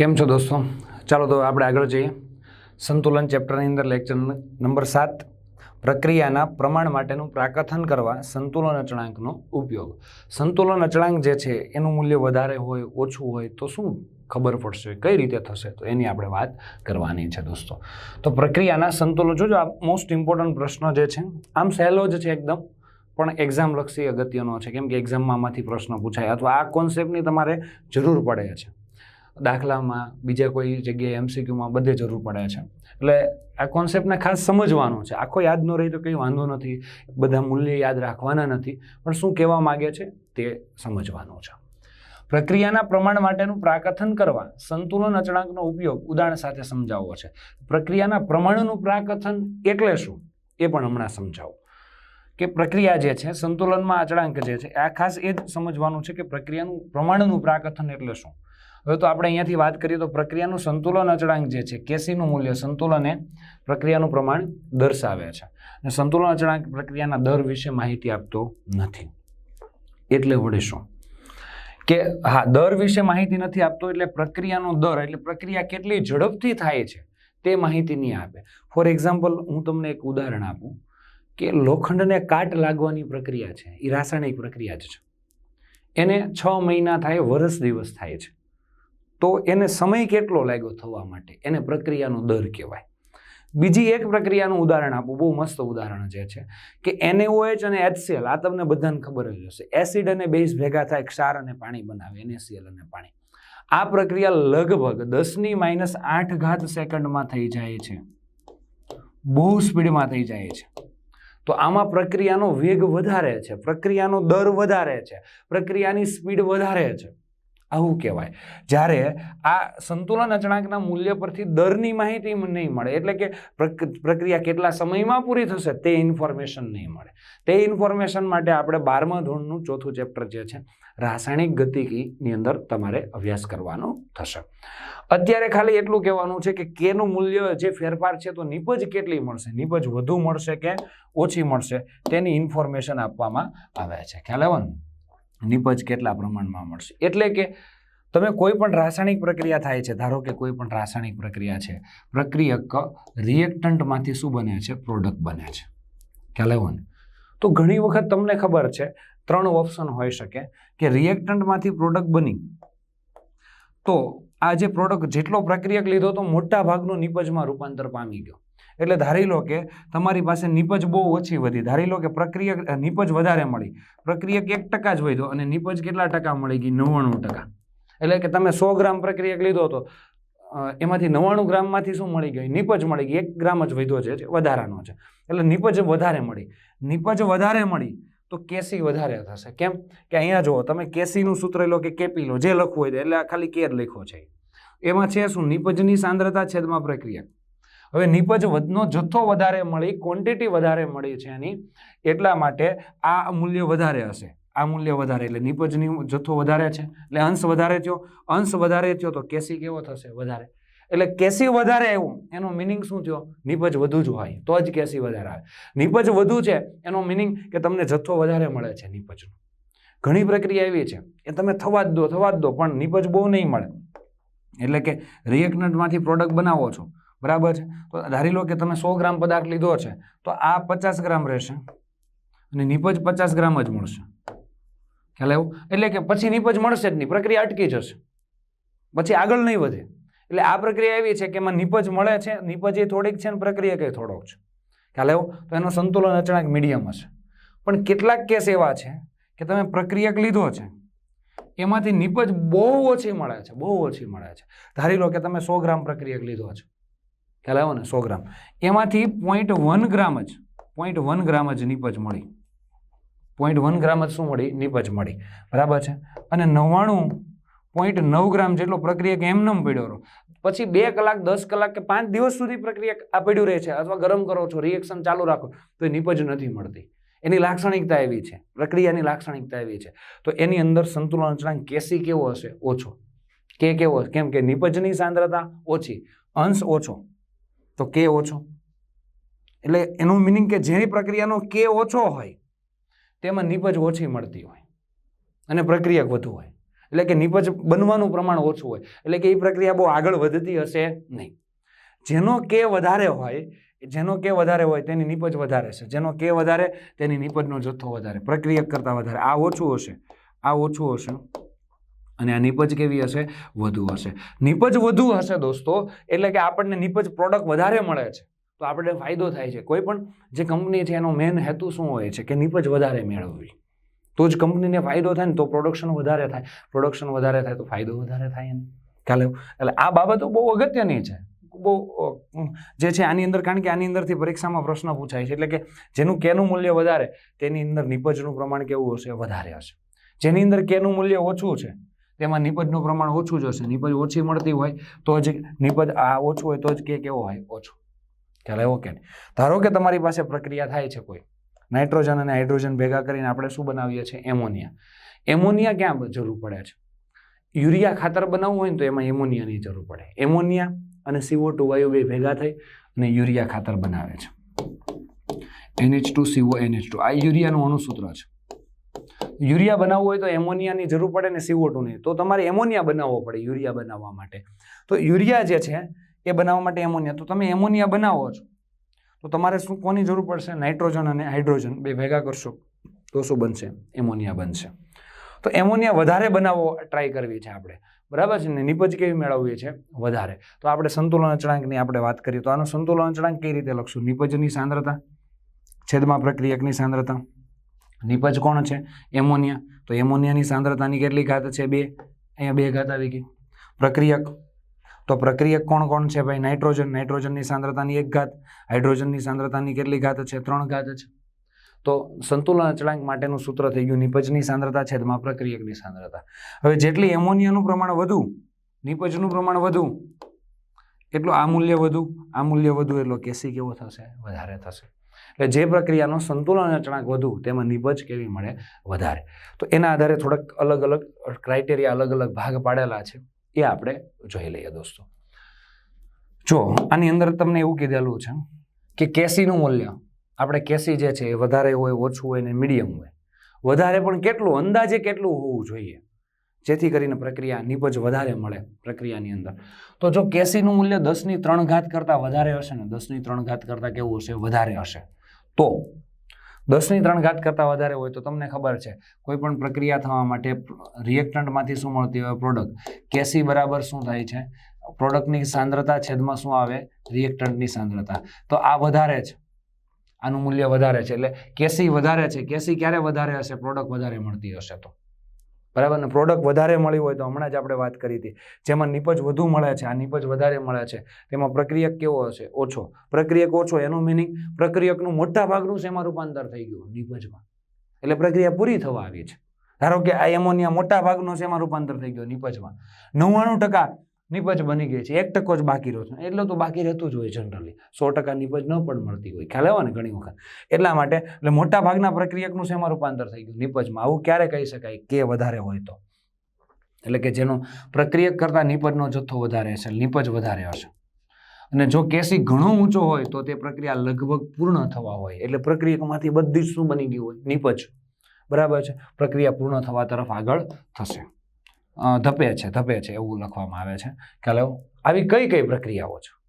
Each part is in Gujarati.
કેમ છો દોસ્તો? ચાલો તો આપણે આગળ જઈએ. સંતુલન ચેપ્ટરની અંદર લેક્ચર નંબર સાત. પ્રક્રિયાના પ્રમાણ માટેનું પ્રાકથન કરવા સંતુલન અચળાંકનો ઉપયોગ. સંતુલન અચળાંક જે છે, એનું મૂલ્ય વધારે હોય, ઓછું હોય, તો શું ખબર પડશે? કઈ રીતે થશે? તો એની આપણે વાત કરવાની છે દોસ્તો. તો પ્રક્રિયાના સંતુલન જોજો આ મોસ્ટ ઇમ્પોર્ટન્ટ પ્રશ્ન જે છે, આમ સહેલો જ છે એકદમ, પણ એક્ઝામ લક્ષી અગત્યનો છે. કેમ કે એક્ઝામમાં આમાંથી પ્રશ્ન પૂછાય. અથવા આ કોન્સેપ્ટની તમારે જરૂર પડે છે. દાખલામાં બીજા કોઈ જગ્યાએ એમસીક્યુમાં બધે જરૂર પડે છે. એટલે આ કોન્સેપ્ટને ખાસ સમજવાનો છે. આખો યાદ ન રહી તો કંઈ વાંધો નથી. બધા મૂલ્ય યાદ રાખવાના નથી. પણ શું કહેવા માગે છે? તે સમજવાનું છે. પ્રક્રિયાના પ્રમાણ માટેનું પ્રાકથન કરવા સંતુલન અચળાંકનો ઉપયોગ ઉદાહરણ સાથે સમજાવવો છે. પ્રક્રિયાના પ્રમાણનું પ્રાકથન એટલે શું? એ પણ હમણાં સમજાવું. કે પ્રક્રિયા જે છે, સંતુલનમાં અચળાંક જે છે, આ ખાસ એ જ સમજવાનું છે કે પ્રક્રિયાનું પ્રમાણનું પ્રાકથન એટલે શું? હવે તો આપણે અહીંયાથી વાત કરીએ તો પ્રક્રિયાનું સંતુલન અચળાંક જે છે કેસીનું મૂલ્ય સંતુલન એ પ્રક્રિયાનું પ્રમાણ દર્શાવે છે. અને સંતુલન અચળાંક પ્રક્રિયાના દર વિશે માહિતી આપતો નથી. એટલે વડે શું? કે હા, દર વિશે માહિતી નથી આપતો એટલે પ્રક્રિયાનો દર, એટલે પ્રક્રિયા કેટલી ઝડપથી થાય છે તે માહિતી નહીં આપે. ફોર એક્ઝામ્પલ હું તમને એક ઉદાહરણ આપું કે લોખંડને કાટ લાગવાની પ્રક્રિયા છે, એ રાસાયણિક પ્રક્રિયા જ છે. એને છ મહિના થાય, વરસ દિવસ થાય છે. તો એને સમય કેટલો લાગ્યો થવા માટે? એને પ્રક્રિયાનો દર કહેવાય. બીજી એક પ્રક્રિયાનું ઉદાહરણ આપું, બહુ મસ્ત ઉદાહરણ જે છે કે એનએઓએચ અને એચસીએલ આ તમને બધાને ખબર જ હશે. એસિડ અને બેઝ ભેગા થાય, ક્ષાર અને પાણી બનાવે એનએસીએલ અને પાણી. આ પ્રક્રિયા લગભગ દસની માઇનસ આઠ ઘાત સેકન્ડમાં થઈ જાય છે. બહુ સ્પીડમાં થઈ જાય છે. તો આમાં પ્રક્રિયાનો વેગ વધારે છે, પ્રક્રિયાનો દર વધારે છે, પ્રક્રિયાની સ્પીડ વધારે છે. આવું કહેવાય. જ્યારે આ સંતુલન અચળાંકના મૂલ્ય પરથી દરની માહિતી નહીં મળે. એટલે કે પ્રક- પ્રક્રિયા કેટલા સમયમાં પૂરી થશે તે ઇન્ફોર્મેશન નહીં મળે. તે ઇન્ફોર્મેશન માટે આપણે બારમા ધોરણનું ચોથું ચેપ્ટર જે છે, રાસાયણિક ગતિકીની અંદર તમારે અભ્યાસ કરવાનો થશે. અત્યારે ખાલી એટલું કહેવાનું છે કે કેનું મૂલ્ય જે ફેરફાર છે તો નિપજ કેટલી મળશે? નિપજ વધુ મળશે કે ઓછી મળશે? તેની ઇન્ફોર્મેશન આપવામાં આવે છે. ખ્યાલ આવ્યો ને? નિપજ કેટલા પ્રમાણમાં મળશે? એટલે કે તમે કોઈ પણ રાસાયણિક પ્રક્રિયા થાય છે, ધારો કે કોઈ પણ રાસાયણિક પ્રક્રિયા છે, પ્રક્રિયક રિએક્ટન્ટમાંથી શું બને છે? પ્રોડક્ટ બને છે. ખ્યાલ આવ્યો ને? તો ઘણી વખત તમને ખબર છે, ત્રણ ઓપ્શન હોઈ શકે કે રિએક્ટન્ટમાંથી પ્રોડક્ટ બની. તો આ જે પ્રોડક્ટ જેટલો પ્રક્રિયક લીધો તો મોટા ભાગનું નિપજમાં રૂપાંતર પામી ગયો. એટલે ધારી લો કે તમારી પાસે નિપજ બહુ ઓછી વધી. ધારી લો કે પ્રક્રિયક નિપજ વધારે મળી. પ્રક્રિયક એક ટકા જ વધ્યો અને નિપજ કેટલા ટકા મળી ગઈ? નવ્વાણું ટકા. એટલે કે તમે સો ગ્રામ પ્રક્રિયક લીધો તો એમાંથી નવ્વાણું ગ્રામમાંથી શું મળી ગઈ નીપજ મળી ગઈ. એક ગ્રામ જ વધ્યો છે વધારાનો છે. એટલે નિપજ વધારે મળી. નિપજ વધારે મળી તો કેસી વધારે થશે. કેમ? કે અહીંયા જુઓ, તમે કેસીનું સૂત્ર લો કે કેપી લો, જે લખવું હોય એટલે આ ખાલી કેર લખ્યો છે. એમાં છે શું? નિપજની સાંદ્રતા છેદમાં પ્રક્રિયા હવે નિપજ વધનો જથ્થો વધારે મળી ક્વોન્ટિટી વધારે મળી છે એની, એટલા માટે આ મૂલ્ય વધારે હશે. આ મૂલ્ય વધારે એટલે નિપજની જથ્થો વધારે છે. એટલે અંશ વધારે થયો. અંશ વધારે થયો તો કેસી કેવો થશે? વધારે. એટલે કેસી વધારે આવ્યું, એનો મિનિંગ શું થયો? નિપજ વધુ જ હોય, તો જ કેસી વધારે આવે. નિપજ વધુ છે, એનો મિનિંગ કે તમને જથ્થો વધારે મળે છે નિપજનો. ઘણી પ્રક્રિયા એવી છે એ તમે થવા જ દો, થવા જ દો, પણ નિપજ બહુ નહીં મળે. એટલે કે રિએક્ટન્ટમાંથી પ્રોડક્ટ બનાવો છો બરાબર? છે તો ધારી લો કે તમે સો ગ્રામ પદાર્થ લીધો છે, તો આ પચાસ ગ્રામ રહેશે અને નિપજ પચાસ ગ્રામ જ મળશે. ખ્યાલ આવ્યો? એટલે કે પછી નિપજ મળશે જ નહીં, પ્રક્રિયા અટકી જશે. પછી આગળ નહીં વધે. એટલે આ પ્રક્રિયા એવી છે કે એમાં નિપજ મળે છે, નીપજ એ થોડીક છે અને પ્રક્રિયા કંઈ થોડોક છે. ખ્યાલ આવ્યો? તો એનો સંતુલન અચળાંક મીડિયમ હશે. પણ કેટલાક કેસ એવા છે કે તમે પ્રક્રિયક લીધો છે, એમાંથી નીપજ બહુ ઓછી મળે છે, બહુ ઓછી મળે છે. ધારી લો કે તમે સો ગ્રામ પ્રક્રિયક લીધો છે. ખ્યાલ ને? સો ગ્રામ. એમાંથી પોઈન્ટ વન ગ્રામ જ પોઈન્ટ વન ગ્રામ જ નિપજ મળી. પોઈન્ટ વન ગ્રામ જ શું મળી? નિપજ મળી. બરાબર છે? અને નવ્વાણું પોઈન્ટ નવ ગ્રામ જેટલો પ્રક્રિયક એમનેમ પડ્યો રહ્યો. પછી બે કલાક, દસ કલાક કે પાંચ દિવસ સુધી પ્રક્રિયા આ પડ્યું રહે છે અથવા ગરમ કરો છો રિએક્શન ચાલુ રાખો, તો એ નીપજ નથી મળતી. એની લાક્ષણિકતા એવી છે. પ્રક્રિયાની લાક્ષણિકતા એવી છે. તો એની અંદર સંતુલન અચળાંક કેસી કેવો હશે? ઓછો. કે કેવો? કેમ કે નિપજની સાંદ્રતા ઓછી. અંશ ઓછો. તો કે ઓછો? એટલે એનું મિનિંગ કે જેની પ્રક્રિયાનો કે ઓછો હોય, તેમાં નીપજ ઓછી મળતી હોય અને પ્રક્રિયક વધુ હોય. એટલે કે નીપજ બનવાનું પ્રમાણ ઓછું હોય. એટલે કે એ પ્રક્રિયા બહુ આગળ વધતી હશે નહીં. જેનો કે વધારે હોય, જેનો કે વધારે હોય તેની નીપજ વધારે છે. જેનો કે વધારે, તેની નીપજનો જથ્થો વધારે. પ્રક્રિયક કરતાં વધારે. આ ઓછું હશે. આ ઓછું હશે. અને આ નિપજ કેવી હશે? વધુ હશે. નિપજ વધુ હશે દોસ્તો, એટલે કે આપણને નીપજ પ્રોડક્ટ વધારે મળે છે. તો આપણે ફાયદો થાય છે. કોઈ પણ જે કંપની છે, એનો મેન હેતુ શું હોય છે? કે નિપજ વધારે મેળવવી. તો જ કંપનીને ફાયદો થાય ને તો પ્રોડક્શન વધારે થાય. પ્રોડક્શન વધારે થાય તો ફાયદો વધારે થાય ને ખ્યાલ એટલે આ બાબતો બહુ અગત્યની છે. બહુ જે છે આની અંદર, કારણ કે આની અંદરથી પરીક્ષામાં પ્રશ્ન પૂછાય છે. એટલે કે જેનું કેનું મૂલ્ય વધારે, તેની અંદર નિપજનું પ્રમાણ કેવું હશે? વધારે હશે. જેની અંદર કેનું મૂલ્ય ઓછું છે તેમાં નિપજનું પ્રમાણ ઓછું જ હશે. નિપજ ઓછી મળતી હોય તો જ નિપજ આ ઓછું હોય તો જ કે કેવો હોય? ઓછો. ખ્યાલ આવ્યો કે ધારો કે તમારી પાસે પ્રક્રિયા થાય છે કોઈ. નાઇટ્રોજન અને હાઇડ્રોજન ભેગા કરીને આપણે શું બનાવીએ છીએ? એમોનિયા. એમોનિયા ક્યાં જરૂર પડે છે? યુરિયા ખાતર બનાવવું હોય ને તો એમાં એમોનિયાની જરૂર પડે. એમોનિયા અને સીઓ ટુ વાયુ બે ભેગા થઈ અને યુરિયા ખાતર બનાવે છે. NH two CO NH two આ યુરિયાનું અણુસૂત્ર છે. યુરિયા બનાવવું હોય તો એમોનિયાની જરૂર પડે ને સીઓ તો તમારે એમોનિયા બનાવવો પડે યુરિયા બનાવવા માટે. તો યુરિયા જે છે, એ બનાવવા માટે એમોનિયા. તો તમે એમોનિયા બનાવો છો, તો તમારે શું, કોની જરૂર પડશે? નાઇટ્રોજન અને હાઇડ્રોજન. બે ભેગા કરશો, તો શું બનશે? એમોનિયા બનશે. તો એમોનિયા વધારે બનાવવો ટ્રાય કરવી છે આપણે. બરાબર છે ને? નિપજ કેવી મેળવવી છે? વધારે. તો આપણે સંતુલન અચળાંકની આપણે વાત કરીએ, તો આનો સંતુલન અચળાંક કઈ રીતે લખશું? નિપજની સાંદ્રતા, છેદમાં પ્રક્રિયકની સાંદ્રતા નિપજ કોણ છે? એમોનિયા. તો એમોનિયાની સાંદ્રતાની કેટલી ઘાત છે બે? અહીંયા બે ઘાત આવી ગઈ. પ્રક્રિયક. તો પ્રક્રિયક કોણ કોણ છે ભાઈ? નાઇટ્રોજન. નાઇટ્રોજનની સાંદ્રતાની એક ઘાત. હાઇડ્રોજનની સાંદ્રતાની કેટલી ઘાત છે? ત્રણ ઘાત છે. તો સંતુલન અચળાંક માટેનું સૂત્ર થઈ ગયું નિપજની સાંદ્રતા છેદમાં પ્રક્રિયકની સાંદ્રતા. હવે જેટલી એમોનિયાનું પ્રમાણ વધુ, નિપજનું પ્રમાણ વધુ, એટલું આ મૂલ્ય વધુ, આ મૂલ્ય વધુ, એટલો કેસી કેવો થશે? વધારે થશે. એટલે જે પ્રક્રિયાનો સંતુલન અચળાંક વધુ, તેમાં નિપજ કેવી મળે વધારે. તો એના આધારે થોડાક અલગ અલગ ક્રાઇટેરિયા અલગ અલગ ભાગ પાડેલા છે, એ આપણે જોઈ લઈએ દોસ્તો. જો, આની અંદર તમને એવું કીધેલું છે કે કેસીનું મૂલ્ય, આપણે કેસી જે છે એ વધારે હોય, ઓછું હોય ને મીડિયમ હોય. વધારે પણ કેટલું, અંદાજે કેટલું હોવું જોઈએ, જેથી કરીને પ્રક્રિયા નિપજ વધારે મળે પ્રક્રિયાની અંદર. તો જો કેસીનું મૂલ્ય દસની ત્રણ ઘાત કરતાં વધારે હશે ને, દસની ત્રણ ઘાત કરતાં કેવું હશે? વધારે હશે. તો દસની ત્રણ ઘાત કરતાં વધારે હોય તો તમને ખબર છે કોઈ પણ પ્રક્રિયા થવા માટે રિએક્ટન્ટમાંથી શું મળતી હોય પ્રોડક્ટ કેસી બરાબર શું થાય છે? પ્રોડક્ટની સાંદ્રતા છેદમાં શું આવે? રિએક્ટન્ટની સાંદ્રતા. તો આ વધારે છે. આનું મૂલ્ય વધારે છે. એટલે કેસી વધારે છે. કેસી ક્યારે વધારે હશે? પ્રોડક્ટ વધારે મળતી હશે તો. બરાબર? ને પ્રોડક્ટ વધારે મળી હોય તો હમણાં જ આપણે વાત કરી હતી. જેમાં નિપજ વધુ મળે છે, આ નિપજ વધારે મળે છે. તેમાં પ્રક્રિયક કેવો હશે? ઓછો. પ્રક્રિયક ઓછો, એનું મિનિંગ પ્રક્રિયકનું મોટા ભાગનું શેમાં રૂપાંતર થઈ ગયું, નિપજમાં. એટલે પ્રક્રિયા પૂરી થવા આવી છે. ધારો કે આ એમોનિયા મોટા ભાગનો શેમાં રૂપાંતર થઈ ગયો, નિપજમાં. નવ્વાણું ટકા નિપજ બની ગઈ છે. એક ટકો જ બાકી રહ્યો છે. એટલે તો બાકી રહેતું જ હોય જનરલી સો ટકા નિપજ ન પણ મળતી હોય. ખ્યાલ આવે ને ઘણી વખત? એટલા માટે, એટલે મોટા ભાગના પ્રક્રિયકનું શેમાં રૂપાંતર થઈ ગયું નિપજમાં આવું ક્યારે કહી શકાય? કે વધારે હોય તો. એટલે કે જેનો પ્રક્રિયક કરતાં નિપજનો જથ્થો વધારે હશે નિપજ વધારે હશે. અને જો કેસી ઘણો ઊંચો હોય, તો તે પ્રક્રિયા લગભગ પૂર્ણ થવા હોય. એટલે પ્રક્રિયકમાંથી બધી જ શું બની ગયું હોય? નિપજ બરાબર છે? પ્રક્રિયા પૂર્ણ થવા તરફ આગળ થશે. ધપે છે ધપે છે એવું લખવામાં આવે છે. ખ્યાલ આવ્યો? આવી કઈ કઈ પ્રક્રિયાઓ છે?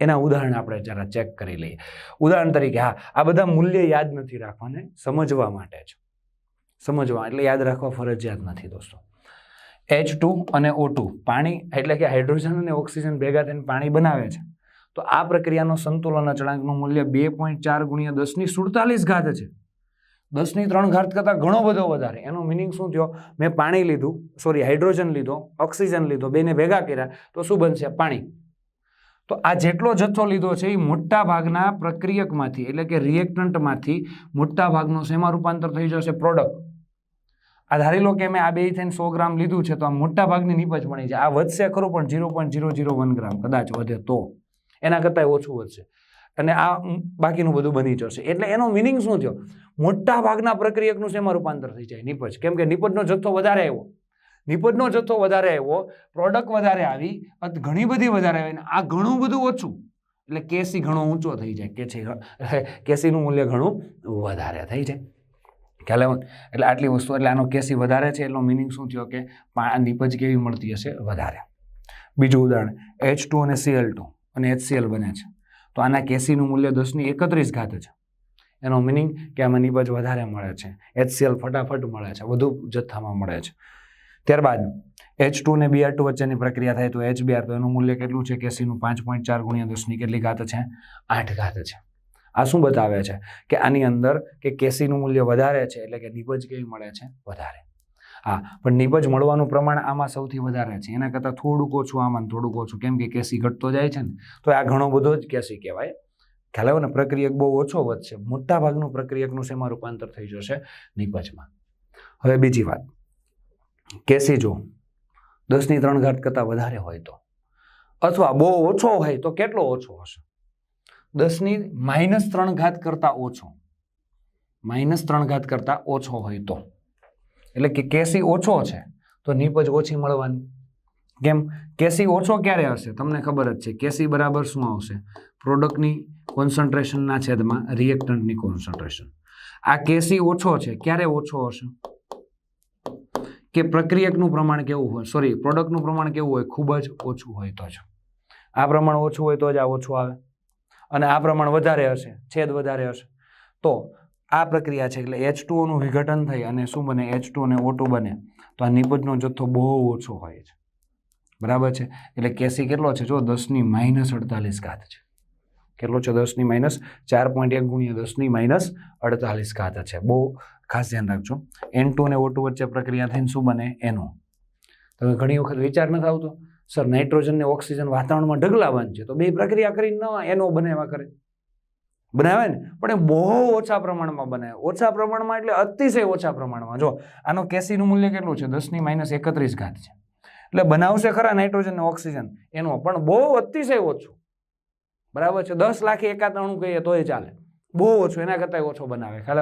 એના ઉદાહરણ આપણે જરા ચેક કરી લઈએ. ઉદાહરણ તરીકે, હા, આ બધા મૂલ્ય યાદ નથી રાખવાને, સમજવા માટે છે. સમજવા, એટલે યાદ રાખવા ફરજિયાત નથી દોસ્તો. એચ ટુ અને ઓ ટુ પાણી એટલે કે હાઇડ્રોજન અને ઓક્સિજન ભેગા થઈને પાણી બનાવે છે. તો આ પ્રક્રિયાનો સંતુલન અચળાંકનું મૂલ્ય બે પોઈન્ટ ચાર ગુણ્યા દસની સુડતાલીસ ઘાત છે. દસની ત્રણ ઘાત કરતાં ઘણો બધો વધારે. એનો મિનિંગ શું થયો? મેં પાણી લીધું સોરી હાઇડ્રોજન લીધો ઓક્સિજન લીધો, બેને ભેગા કર્યા, તો શું બનશે? પાણી. તો આ જેટલો જથ્થો લીધો છે, એ મોટા ભાગના પ્રક્રિયકમાંથી, એટલે કે રિએક્ટન્ટમાંથી મોટા ભાગનું શેમાં રૂપાંતર થઈ જશે? પ્રોડક્ટ આ ધારી લો કે મેં આ બે થઈને સો ગ્રામ લીધું છે, તો આ મોટા ભાગની નીપજ બની છે આ વધશે ખરું, પણ zero point zero zero one gram, કદાચ વધે તો. એના કરતાં ઓછું વધશે. અને આ બાકીનું બધું બની જશે. એટલે એનો મિનિંગ શું થયો? મોટા ભાગના પ્રક્રિયકનું શેમાં રૂપાંતર થઈ જાય? નિપજ. કેમ કે નિપજનો જથ્થો વધારે આવ્યો. નિપજનો જથ્થો વધારે આવ્યો પ્રોડક્ટ વધારે આવી ઘણી બધી વધારે આવી આ ઘણું બધું ઓછું. એટલે કેસી ઘણો ઊંચો થઈ જાય. કે છે કેસીનું મૂલ્ય ઘણું વધારે થઈ જાય. ખ્યાલ આવ્યો? એટલે આટલી વસ્તુ, એટલે આનો કેસી વધારે છે એટલો મિનિંગ શું થયો કે નિપજ કેવી મળતી હશે? વધારે. બીજું ઉદાહરણ એચ ટુ અને સીએલ ટુ અને એચસીએલ બને છે. તો આના કેસીનું મૂલ્ય દસની એકત્રીસ ઘાત છે. એનો મિનિંગ કે આમાં નિબજ વધારે મળે છે. એચસીએલ ફટાફટ મળે છે. વધુ જથ્થામાં મળે છે. ત્યારબાદ એચ ટુ ને બીઆર ટુ વચ્ચેની પ્રક્રિયા થાય તો એચ બીઆર તો એનું મૂલ્ય કેટલું છે? કેસીનું પાંચ પોઈન્ટ ચાર ગુણ્યા દસની કેટલી ઘાત છે? આઠ ઘાત છે. આ શું બતાવે છે? કે આની અંદર કે કેસીનું મૂલ્ય વધારે છે એટલે કે નિબજ કેવી મળે છે? વધારે. હા, પણ નીપજ મળવાનું પ્રમાણ આમાં સૌથી વધારે છે. એના કરતાં થોડુંક ઓછું આમાં થોડુંક ઓછું. કેમ કે કેસી ઘટતો જાય છે ને, તો આ ઘણો બધો જ કેસી કહેવાય. ખ્યાલ આવ્યો ને? પ્રક્રિયક બહુ ઓછો વધશે. મોટા ભાગનું પ્રક્રિયકનું શેમાં રૂપાંતર થઈ જશે? નીપજમાં હવે બીજી વાત. કેસી જો દસની ત્રણ ઘાત કરતાં વધારે હોય તો, અથવા બહુ ઓછો હોય તો કેટલો ઓછો હશે? દસની માઇનસ ત્રણ ઘાત કરતાં ઓછો. માઇનસ ત્રણ ઘાત કરતાં ઓછો હોય તો. એટલે કે કેસી ઓછો છે, તો નીપજ ઓછી મળવાની. કેમ? કેસી ઓછો ક્યારે હશે? તમને ખબર જ છે, કેસી બરાબર શું આવશે? પ્રોડક્ટની કોન્સન્ટ્રેશનના છેદમાં, રિએક્ટન્ટની કોન્સન્ટ્રેશન. આ કેસી ઓછો છે, ક્યારે ઓછો હશે? કે પ્રક્રિયકનું પ્રમાણ કેવું હોય? સોરી પ્રોડક્ટનું પ્રમાણ કેવું હોય? ખૂબ જ ઓછું હોય તો જ. આ પ્રમાણ ઓછું હોય તો જ આ ઓછું આવે. અને આ પ્રમાણ વધારે હશે, છેદ વધારે હશે. તો આ પ્રક્રિયા છે એટલે એચ ટુઓનું વિઘટન થઈ અને શું બને? એચ ટુ અને ઓટુ બને. તો આ નિપજનો જથ્થો બહુ ઓછો હોય છે. બરાબર છે? એટલે કેસી કેટલો છે? જો દસની માઇનસ અડતાલીસ ઘાત છે. કેટલો છે? દસની માઇનસ ચાર પોઈન્ટ એક ગુણ્યા દસની માઇનસ અડતાલીસ ઘાત છે. બહુ ખાસ ધ્યાન રાખજો. એન ટુ અને ઓટુ વચ્ચે પ્રક્રિયા થઈને શું બને? એનો તમે ઘણી વખત વિચાર નથી આવતો? સર નાઇટ્રોજન ને ઓક્સિજન વાતાવરણમાં ઢગલાવાન છે. તો બે પ્રક્રિયા કરીને ન એનો બને એવા કરે. બનાવે ને? પણ એ બહુ ઓછા પ્રમાણમાં બનાવે. ઓછા પ્રમાણમાં એટલે અતિશય ઓછા પ્રમાણમાં. જો, આનો કેસીનું મૂલ્ય કેટલું છે? દસની માઇનસ એકત્રીસ ઘાત છે. એટલે બનાવશે ખરા નાઇટ્રોજન ને ઓક્સિજન? એનું, પણ બહુ અતિશય ઓછું. બરાબર છે? દસ લાખ એકાદ અણુ કહીએ તોય ચાલે. બહુ ઓછું, એના કરતાં ઓછો બનાવે. ખ્યાલ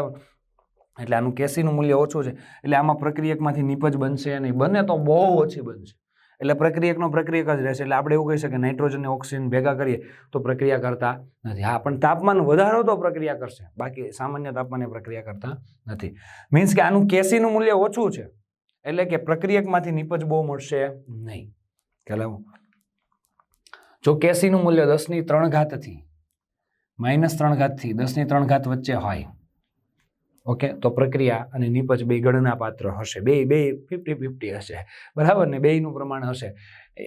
એટલે આનું કેસીનું મૂલ્ય ઓછું છે. એટલે આમાં પ્રક્રિયકમાંથી નીપજ બનશે નહીં. બને તો બહુ ઓછી બનશે. એટલે પ્રક્રિયકનો પ્રક્રિયક જ રહેશે. એટલે આપણે એવું કહી શકીએ નાઇટ્રોજન અને ઓક્સિજન ભેગા કરીએ તો પ્રક્રિયા કરતા નથી. હા, પણ તાપમાન વધારો તો પ્રક્રિયા કરશે. બાકી સામાન્ય તાપમાને પ્રક્રિયા કરતા નથી. મીન્સ કે આનું કેસીનું મૂલ્ય ઓછું છે. એટલે કે પ્રક્રિયકમાંથી નીપજ બહુ મળશે નહીં. ખ્યાલ? જો કેસીનું મૂલ્ય દસની ત્રણ ઘાતથી, માઇનસ ત્રણ ઘાતથી, દસની ત્રણ ઘાત વચ્ચે હોય ઓકે? તો પ્રક્રિયા અને નિપજ બે ગણના પાત્ર હશે. બે બે ફિફ્ટી ફિફ્ટી હશે. બરાબર ને? બેયનું પ્રમાણ હશે.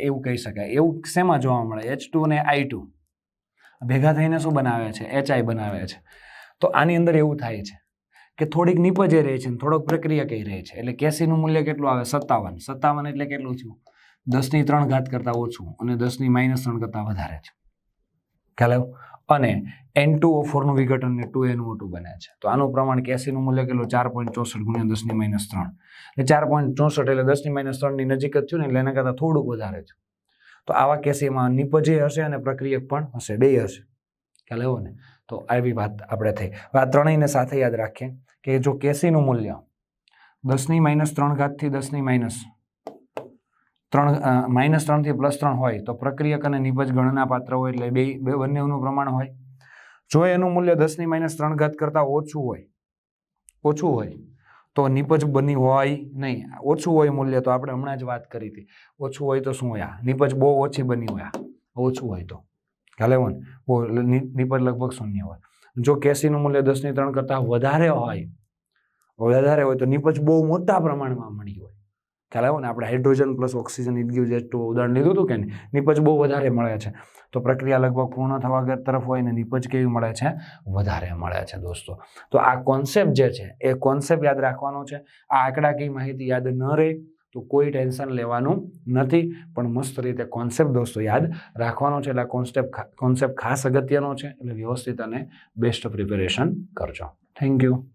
એવું કહી શકાય. એવું શેમાં જોવા મળે? એચ ટુ અને આઈ ટુ ભેગા થઈને શું બનાવે છે? એચઆઈ બનાવે છે. તો આની અંદર એવું થાય છે કે થોડીક નિપજે રહે છે ને થોડોક પ્રક્રિયા કઈ રહે છે. એટલે કેસીનું મૂલ્ય કેટલું આવે? સત્તાવન. સત્તાવન એટલે કેટલું થયું? દસની ત્રણ ઘાત કરતાં ઓછું અને દસની માઇનસ ત્રણ કરતાં વધારે છે ખ્યાલ આવ્યો? અને એન ટુ ઓ ફોરનું વિઘટન ને ટુ એન ઓ ટુ બને છે. તો આનું પ્રમાણ કેસીનું મૂલ્ય કેટલું? ચાર પોઈન્ટ ચોસઠ ગુણ્યા દસની માઇનસ ત્રણ. એટલે ચાર પોઈન્ટ ચોસઠ એટલે દસની માઇનસ ત્રણની નજીક જ થયું ને એના કરતાં થોડુંક વધારે છે તો આવા કેસીમાં નિપજે હશે અને પ્રક્રિયક પણ હશે, બે હશે. ખ્યાલ એવો ને? તો આવી વાત આપણે થઈ. આ ત્રણેયને સાથે યાદ રાખીએ કે જો કેસીનું મૂલ્ય દસની માઇનસ ત્રણ ઘાતથી દસની માઇનસ ત્રણ માઇનસ ત્રણથી પ્લસ ત્રણ હોય તો પ્રક્રિયક અને નિભજ ગણના પાત્ર હોય એટલે બે બે બંનેનું પ્રમાણ હોય. જો એનું મૂલ્ય દસની માઇનસ ત્રણ ઘાત કરતાં ઓછું હોય ઓછું હોય, તો નિપજ બની હોય નહીં. ઓછું હોય મૂલ્ય તો આપણે હમણાં જ વાત કરી હતી. ઓછું હોય તો શું હોય? નિપજ બહુ ઓછી બની હોય. ઓછું હોય તો. આવ્યો બહુ નિપજ લગભગ શૂન્ય હોય. જો કેસીનું મૂલ્ય દસની ત્રણ કરતાં વધારે હોય વધારે હોય તો નિપજ બહુ મોટા પ્રમાણમાં મળી હોય. ખ્યાલ આવ્યો ને? આપણે હાઇડ્રોજન પ્લસ ઓક્સિજન ઇટગ્યુ જેટલું ઉદાહરણ લીધું હતું કે નહીં? નિપજ બહુ વધારે મળે છે. તો પ્રક્રિયા લગભગ પૂર્ણ થવા તરફ હોય ને નિપજ કેવી મળે છે? વધારે મળે છે દોસ્તો. તો આ કોન્સેપ્ટ જે છે, એ કોન્સેપ્ટ યાદ રાખવાનો છે. આ આંકડાકીય માહિતી યાદ ન રહે, તો કોઈ ટેન્શન લેવાનું નથી. પણ મસ્ત રીતે કોન્સેપ્ટ દોસ્તો યાદ રાખવાનો છે. એટલે કોન્સેપ્ટ કોન્સેપ્ટ ખાસ અગત્યનો છે. એટલે વ્યવસ્થિત અને બેસ્ટ પ્રિપેરેશન કરજો. Thank you